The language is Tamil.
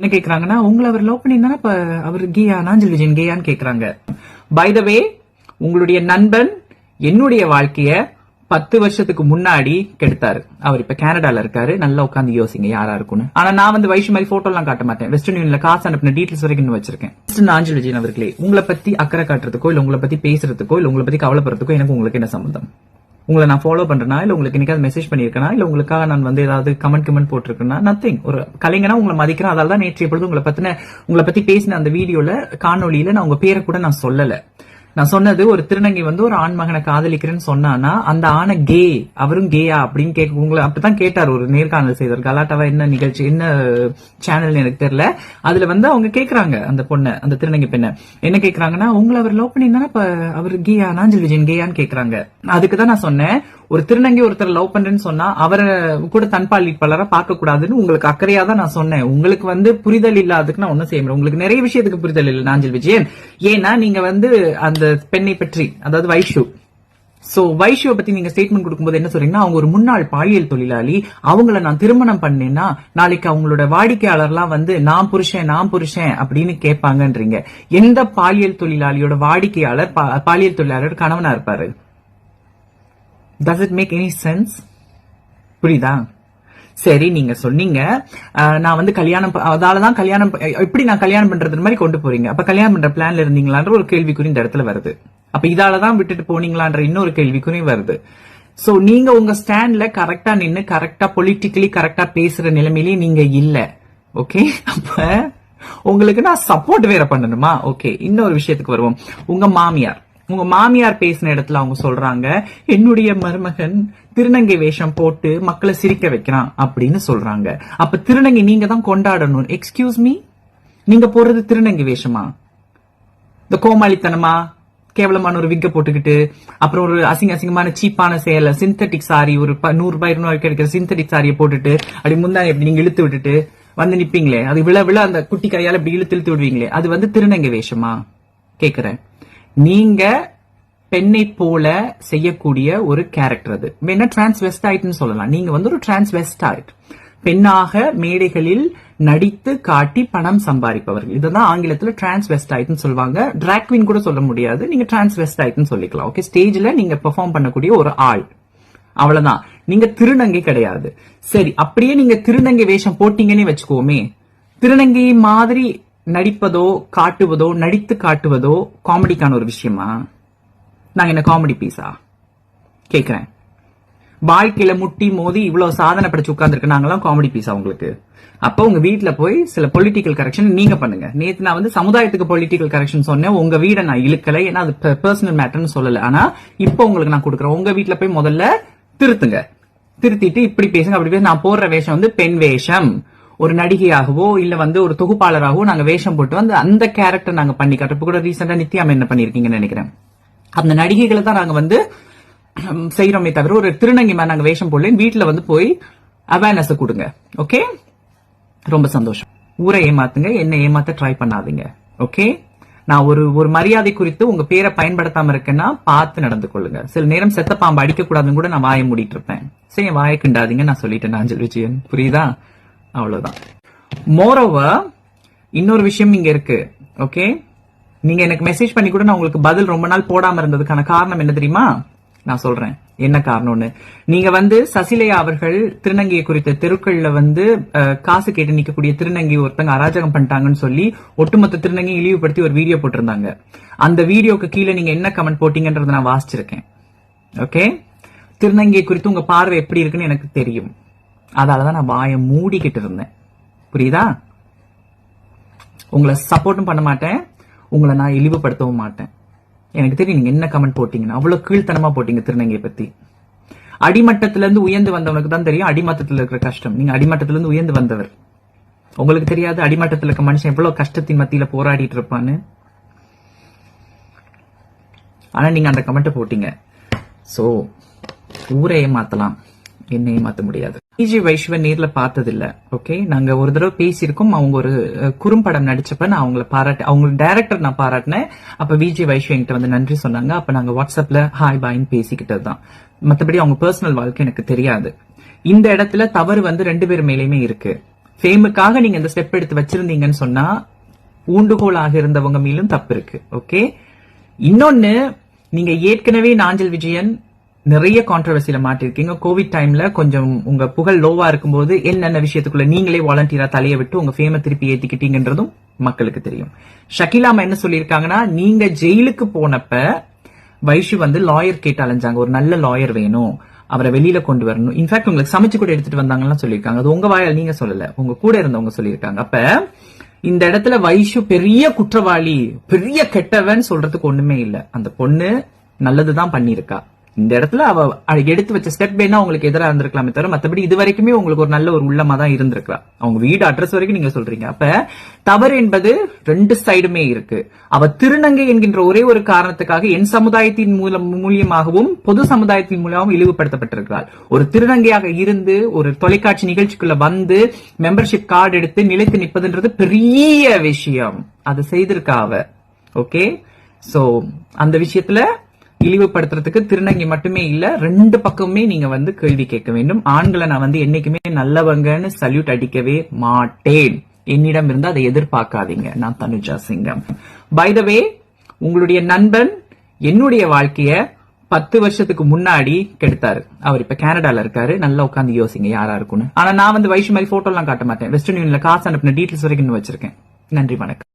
என்ன கேக்குறாங்கன்னா உங்களை அவர் லவ் பண்ணியிருந்தா இப்ப அவர் கேயா நாஞ்சல் விஜயன் கேயான்னு கேக்குறாங்க. பை த வே உங்களுடைய நண்பன் என்னுடைய வாழ்க்கைய பத்து வருஷத்துக்கு முன்னாடி கெடுத்தாரு. அவர் இப்ப கனடால இருக்காரு. நல்லா உட்காந்து யோசிங்க யாரா இருக்கும்னு. ஆனா நான் வந்து வைஷு மாதிரி போட்டோ எல்லாம் காட்ட மாட்டேன். வெஸ்டர்ன் யூனியன்ல காசு அனுப்பின டீட்டெயில்ஸ் வரைக்கும் இன்னும் வச்சிருக்கேன். Mr. நாஞ்சல் விஜயன் அவர்களே உங்களை பத்தி அக்கறை காட்டுறதுக்கோ இல்ல உங்களை பத்தி பேசுறதுக்கோ இல்ல உங்களை பத்தி கவலைப்படுறதுக்கோ எனக்கு உங்களுக்கு என்ன சம்பந்தம் உங்களை நான் ஃபாலோ பண்றேனா? இல்ல உங்களுக்கு என்னைக்காவது மெசேஜ் பண்ணிருக்கேனா இல்ல உங்களுக்காக நான் வந்து ஏதாவது கமெண்ட் கமெண்ட் போட்டிருக்கேன்னா நத்திங் ஒரு கலைஞனா உங்களை மதிக்கிறேன். அதால தான் நேற்று பொழுது உங்களை பத்தின உங்களை பத்தி பேசின அந்த வீடியோல காணொலியில நான் உங்க பேரை கூட நான் சொல்லல. நான் சொன்னது ஒரு திருநங்கை வந்து ஒரு ஆண் மகனை காதலிக்கிறேன்னு சொன்னானா அந்த ஆணை கே அவரும் கேயா அப்படின்னு கேட்க உங்களை அப்படித்தான் கேட்டார் ஒரு நேர்காணல் செய்தார் கலாட்டாவா என்ன நிகழ்ச்சி என்ன சேனல் எனக்கு தெரியல. அதுல வந்து அவங்க கேக்குறாங்க அந்த பொண்ணை அந்த திருநங்கை பெண்ணை. என்ன கேக்குறாங்கன்னா உங்களை அவர் லவ் பண்ணியிருந்தானா இப்ப அவர் கேயா நாஞ்சல் விஜயன் கேயான்னு கேக்குறாங்க. அதுக்கு தான் நான் சொன்னேன் ஒரு திருநங்கை ஒருத்தர் லவ் பண்றேன்னு சொன்னா அவரை கூட தன்பாலிப்பாளரா பார்க்க கூடாதுன்னு உங்களுக்கு அக்கறையா தான் நான் சொன்னேன். உங்களுக்கு வந்து புரிதல் இல்லாததுக்கு நான் ஒன்னும் செய்ய முடியும் உங்களுக்கு நிறைய விஷயத்துக்கு புரிதல் இல்லை நாஞ்சல் விஜயன். ஏன்னா நீங்க வந்து அந்த பெண்ணை பற்றி அதாவது வைஷு சோ வைஷுவை பத்தி நீங்க ஸ்டேட்மெண்ட் கொடுக்கும்போது என்ன சொல்றீங்கன்னா அவங்க ஒரு முன்னாள் பாலியல் தொழிலாளி. அவங்கள நான் திருமணம் பண்ணேன்னா நாளைக்கு அவங்களோட வாடிக்கையாளர்லாம் வந்து நான் புருஷன் நான் புருஷன் அப்படின்னு கேட்பாங்கன்றீங்க. எந்த பாலியல் தொழிலாளியோட வாடிக்கையாளர் பா- பாலியல் தொழிலாளர் கணவனா இருப்பாரு? Does it make any sense புரியுதா? சரி நீங்க சொன்னீங்க. நான் வந்து கல்யாணம் அதால அதாலதான் கல்யாணம் எப்படி நான் கல்யாணம் பண்றது மாதிரி கொண்டு போறீங்க? அப்ப கல்யாணம் பண்ற பிளான்ல இருந்தீங்களான்ற ஒரு கேள்விக்குறி இந்த இடத்துல வருது. அப்ப இதாலதான் விட்டுட்டு போனீங்களான்ற இன்னொரு கேள்விக்குறி வருது. சோ நீங்க உங்க ஸ்டாண்ட்ல கரெக்டா நின்னு கரெக்டா பொலிட்டிக்கலி கரெக்டா பேசுற நிலைமையிலேயே நீங்க இல்ல. ஓகே அப்ப உங்களுக்கு நான் சப்போர்ட் வேற பண்ணணுமா? ஓகே இன்னொரு விஷயத்துக்கு வருவோம். உங்க மாமியார். உங்க மாமியார் பேசின இடத்துல அவங்க சொல்றாங்க என்னுடைய மருமகன் திருநங்கை வேஷம் போட்டு மக்களை சிரிக்க வைக்கிறான் அப்படின்னு சொல்றாங்க. அப்ப திருநங்கை நீங்க தான் கொண்டாடணும். எக்ஸ்கியூஸ் மீ நீங்க போறது திருநங்கை வேஷமா? இந்த கோமாளித்தனமா? கேவலமான ஒரு விக்க போட்டுக்கிட்டு அப்புறம் ஒரு அசிங்க அசிங்கமான சீப்பான சேலை சிந்தட்டிக் சாரி ஒரு நூறு ரூபாய் இருநூறு கிடைக்கிற சிந்தட்டிக் சாரியை போட்டுட்டு அப்படி முந்தானி எப்படி நீங்க இழுத்து விட்டுட்டு வந்து நிப்பீங்களே அது விழ விழ அந்த குட்டி கையால இப்படி இழுத்து இழுத்து விடுவீங்களே அது வந்து திருநங்கை வேஷமா? கேக்குறேன். நீங்க பெண்ணை போல செய்யக்கூடிய ஒரு கேரக்டர் அது. வேணா டிரான்ஸ்வெஸ்டாய்ட்னு சொல்லலாம். நீங்க வந்து ஒரு டிரான்ஸ்வெஸ்டாய்ட் பெண்ணாக மேடைகளில் நடித்து காட்டி பணம் சம்பாதிப்பவர்கள். இதுதான் ஆங்கிலத்துல டிரான்ஸ்வெஸ்டாய்ட்னு சொல்லுவாங்க. டிராக்வின் கூட சொல்ல முடியாது. நீங்க டிரான்ஸ்வெஸ்டாய்ட்னு சொல்லிக்கலாம். ஓகே ஸ்டேஜ்ல நீங்க பெர்ஃபார்ம் பண்ணக்கூடிய ஒரு ஆள். அவ்வளவுதான். நீங்க திருநங்கை கிடையாது. சரி அப்படியே நீங்க திருநங்கை வேஷம் போட்டீங்கன்னே வச்சுக்கோமே. திருநங்கை மாதிரி நடிப்பதோ காட்டுவதோ நடித்து காட்டுவதோ காமெடிக்கான ஒரு விஷயமா? நாங்க என்ன காமெடி பீஸா கேக்குறேன். வாழ்க்கையில முட்டி மோதி இவ்வளவு சாதனை படிச்சு உட்கார்ந்துருக்கு நாங்களாம் காமெடி பீஸா உங்களுக்கு? அப்போ உங்க வீட்டுல போய் சில பொலிட்டிக்கல் கரெக்ஷன் நீங்க பண்ணுங்க. நேத்து நான் வந்து சமுதாயத்துக்கு பொலிட்டிக்கல் கரெக்ஷன் சொன்னேன். உங்க வீடை நான் இழுக்கல. ஏன்னா அது பர்சனல் மேட்டர்னு சொல்லல. ஆனா இப்போ உங்களுக்கு நான் கொடுக்குறேன். உங்க வீட்டுல போய் முதல்ல திருத்துங்க. திருத்திட்டு இப்படி பேசுங்க. அப்படி பேச நான் போடுற வேஷம் வந்து பெண் வேஷம். ஒரு நடிகையாகவோ இல்ல வந்து ஒரு தொகுப்பாளராகவோ நாங்க வேஷம் போட்டு வந்து அந்த கேரக்டர் நாங்க பண்ணி காட்டுறோம் கூட ரீசெண்டா நித்யாம் என்ன பண்ணிருக்கீங்கன்னு நினைக்கிறேன். அந்த நடிகைகளை தான் நாங்க வந்து செய்யறோமே தவிர ஒரு திருநங்கை மாதிரி நாங்க வேஷம் போடல வீட்டுல வந்து போய் அவேர்னஸ் கொடுங்க. ஓகே ரொம்ப சந்தோஷம். ஊரை ஏமாத்துங்க என்ன ஏமாத்த ட்ரை பண்ணாதீங்க. ஓகே நான் ஒரு ஒரு மரியாதை குறித்து உங்க பேரை பயன்படுத்தாம இருக்கேன்னா பார்த்து நடந்து கொள்ளுங்க. சில நேரம் செத்த பாம்பு அடிக்க கூடாதுன்னு கூட நான் வாயை மூடிட்டு இருப்பேன். சரி வாயை கிண்டாதீங்க நான் சொல்லிட்டேன் அஞ்சல் விஜயன். புரியுதா? அவ்வளவுதான். மோரோவர் இன்னொரு விஷயம் இங்க இருக்கு ஓகே நீங்க எனக்கு மெசேஜ் பண்ணி கூட நான் உங்களுக்கு பதில் ரொம்ப நாள் போடாம இருந்ததுக்கான காரணம் என்ன தெரியுமா? நான் சொல்றேன். என்ன காரணம்னு? நீங்க வந்து சசிலையா அவர்கள் திருநங்கையை குறித்த தெருக்கள்ல வந்து அஹ், காசு கேட்டு நிக்கக்கூடிய திருநங்கை ஒருத்தங்க அராஜகம் பண்ணிட்டாங்கன்னு சொல்லி ஒட்டுமொத்த திருநங்கை இழிவுபடுத்தி ஒரு வீடியோ போட்டிருந்தாங்க. அந்த வீடியோக்கு கீழே நீங்க என்ன கமெண்ட் போட்டீங்கன்றத நான் வாசிச்சிருக்கேன். ஓகே திருநங்கை குறித்து உங்க பார்வை எப்படி இருக்குன்னு எனக்கு தெரியும். அதாலதான் நான் வாயை மூடிக்கிட்டு இருந்தேன். புரியுதா? உங்களை சப்போர்ட்டும் பண்ண மாட்டேன். உங்களை நான் இழிவுபடுத்தவும் மாட்டேன். எனக்கு தெரியும் நீங்க என்ன கமெண்ட் போட்டீங்கன்னு. அவ்வளவு கீழ்த்தனமா போட்டீங்க திருநங்கையை பத்தி. அடிமட்டத்துல இருந்து உயர்ந்து வந்தவனுக்கு தான் தெரியும். அடிமட்டத்தில் இருக்கிற கஷ்டம். நீங்க அடிமட்டத்துல இருந்து உயர்ந்து வந்தவர். உங்களுக்கு தெரியாது அடிமட்டத்துல இருக்க மனுஷன் எவ்வளவு கஷ்டத்தின் மத்தியில போராடிட்டு இருப்பான்னு. ஆனா நீங்க அந்த கமெண்ட் போட்டீங்க. சோ ஊரை மாத்தலாம். என்னையும் மாத்த முடியாது. விஜி வைஷ்வ நேர்ல பார்த்ததில்ல. ஓகே நாங்க ஒரு தடவை பேசியிருக்கோம். அவங்க ஒரு குறும்படம் நடிச்சப்ப நான் அவங்கள பாராட்டு அவங்க டைரக்டர் நான் பாராட்டினேன். அப்ப விஜய் வைஷ்வ என்கிட்ட வந்து நன்றி சொன்னாங்க. அப்ப நாங்க வாட்ஸ்அப்ல ஹாய் பாய்னு பேசிக்கிட்டது தான். மத்தபடி அவங்க பர்சனல் வாழ்க்கை எனக்கு தெரியாது. இந்த இடத்துல தவறு வந்து ரெண்டு பேர் மேலேயுமே இருக்கு. ஃபேமுக்காக நீங்க இந்த ஸ்டெப் எடுத்து வச்சிருந்தீங்கன்னு சொன்னா ஊண்டுகோலாக இருந்தவங்க மேலும் தப்பு இருக்கு. ஓகே இன்னொன்னு நீங்க ஏற்கனவே நாஞ்சல் விஜயன் நிறைய கான்ட்ரவர்சியில மாட்டிருக்கீங்க. கோவிட் டைம்ல கொஞ்சம் உங்க புகழ் லோவா இருக்கும்போது என்னென்ன விஷயத்துக்குள்ள நீங்களே வாலண்டியரா தலைய விட்டு உங்க ஃபேம திருப்பி ஏத்திக்கிட்டீங்கன்றதும் மக்களுக்கு தெரியும். ஷகிலாமா என்ன சொல்லியிருக்காங்கன்னா நீங்க ஜெயிலுக்கு போனப்ப வைஷு வந்து லாயர் கேட்டு அலைஞ்சாங்க ஒரு நல்ல லாயர் வேணும். அவரை வெளியில கொண்டு வரணும். இன்ஃபேக்ட் உங்களுக்கு சமைச்சு கூட எடுத்துட்டு வந்தாங்கன்னு சொல்லியிருக்காங்க. அது உங்க வாயால் நீங்க சொல்லல. உங்க கூட இருந்தவங்க சொல்லியிருக்காங்க. அப்ப இந்த இடத்துல வைஷு பெரிய குற்றவாளி பெரிய கெட்டவன் சொல்றதுக்கு ஒண்ணுமே இல்ல. அந்த பொண்ணு நல்லதுதான் பண்ணிருக்கா இந்த இடத்துல அவ எடுத்து வச்ச ஸ்டெப் வேணா உங்களுக்கு எதிராக இருந்திருக்கலாமே தவிர மத்தபடி இது வரைக்குமே உங்களுக்கு ஒரு நல்ல ஒரு உள்ளமா தான் இருந்திருக்கா அவங்க வீடு அட்ரஸ் வரைக்கும் நீங்க சொல்றீங்க. அப்ப தவறு என்பது ரெண்டு சைடுமே இருக்கு. அவ திருநங்கை என்கின்ற ஒரே ஒரு காரணத்துக்காக என் சமுதாயத்தின் மூலம் மூலியமாகவும் பொது சமுதாயத்தின் மூலமாகவும் இழிவுபடுத்தப்பட்டிருக்கிறாள். ஒரு திருநங்கையாக இருந்து ஒரு தொலைக்காட்சி நிகழ்ச்சிக்குள்ள வந்து மெம்பர்ஷிப் கார்டு எடுத்து நிலைத்து நிற்பதுன்றது பெரிய விஷயம். அதை செய்திருக்கா அவ? ஓகே சோ அந்த விஷயத்துல இழிவுபடுத்துறதுக்கு திருநங்கை மட்டுமே இல்ல ரெண்டு பக்கமுமே நீங்க வந்து கேள்வி கேட்க வேண்டும். ஆண்களை நான் வந்து என்னைக்குமே நல்லவங்கன்னு சல்யூட் அடிக்கவே மாட்டேன். என்னிடம் இருந்து அதை எதிர்பார்க்காதீங்க. நான் தனுஜா சிங்கம். பை த வே உங்களுடைய நண்பன் என்னுடைய வாழ்க்கைய பத்து வருஷத்துக்கு முன்னாடி கெடுத்தாரு. அவர் இப்ப கனடால இருக்காரு. நல்லா உட்காந்து யோசிங்க யாரா இருக்கும்னு. ஆனா நான் வந்து வயசு மாதிரி போட்டோ எல்லாம் காட்ட மாட்டேன். வெஸ்டர்ன் யூனியன்ல காசு அனுப்பின டீட்டெயில்ஸ் வரைக்கும் வச்சிருக்கேன். நன்றி வணக்கம்.